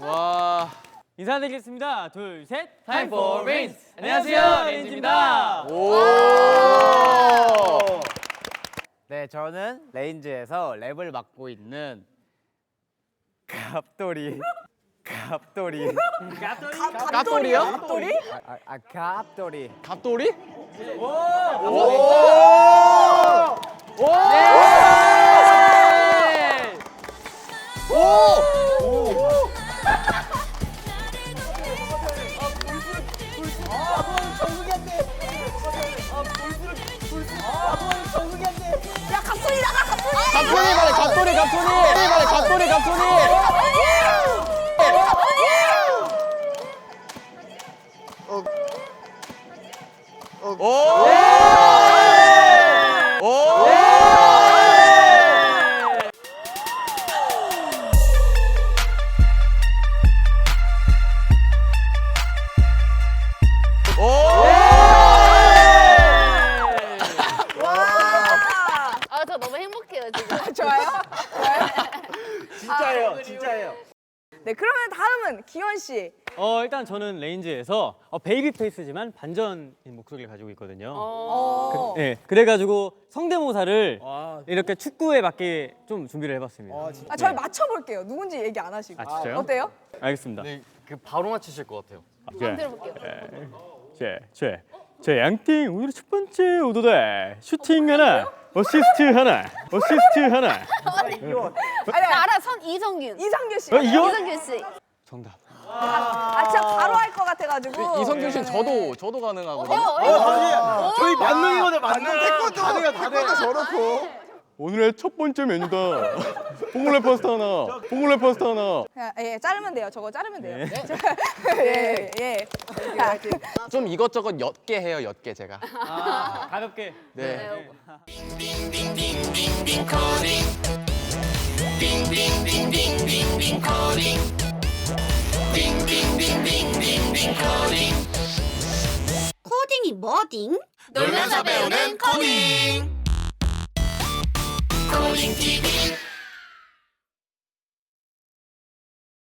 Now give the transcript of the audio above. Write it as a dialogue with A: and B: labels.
A: 와.
B: 인사드리겠습니다. 둘, 셋.
A: Time for Reigns. 안녕하세요, 레인지입니다.
C: 네, 저는 레인즈에서 랩을 맡고 있는 갑돌이. 갑돌이.
A: 갑돌이요?
C: 아, 아 갑돌이.
A: 갑돌이?
D: 야 갑순이 나가 갑순이
A: 갑돌이 가래, 갑돌이, 갑돌이. 가래, 갑돌이, 갑돌이.
E: 아, 저 너무 행복해요, 지금.
D: 좋아요?
C: 진짜예요, 진짜예요.
D: 네 그러면 다음은 기원 씨.
B: 어, 일단 저는 레인즈에서 어, 베이비 페이스지만 반전인 목소리를 가지고 있거든요.
D: 어.
B: 네, 그래가지고 성대모사를 이렇게 축구에 맞게 좀 준비를 해봤습니다.
D: 아 저희 맞춰볼게요. 누군지 얘기 안 하시고.
B: 아, 진짜요?
D: 어때요?
B: 알겠습니다.
A: 네, 그 바로 맞추실 것 같아요.
B: 제,
E: 들어볼게요.
B: 제, 제, 제 양띵 오늘 첫 번째 오도대 슈팅 하나, 어시스트 하나, 어시스트 하나.
D: 아니
E: 나 알아, 선 이성균.
D: 이상규 씨.
B: 어, 이거?
E: 이성균 씨.
B: 정답.
D: 아 진짜 바로 할 것 같아가지고.
A: 이성균 씨는 저도 저도 가능하거든요.
E: 어,
C: 저희 만능이거든, 만능. 태권도. 다돼요, 다돼요. 저렇고.
B: 오늘의 첫 번째 메뉴다. 봉골레 파스타 하나, 봉골레 파스타 하나.
D: 야, 예 자르면 돼요. 저거 자르면
B: 네.
D: 돼요. 예 예. 자,
A: 좀 이것저것 옅게 해요, 옅게 제가.
B: 아, 가볍게.
A: 네.
F: 코딩이 뭐딩?
E: 놀면서 배우는 코딩.
F: 코딩 TV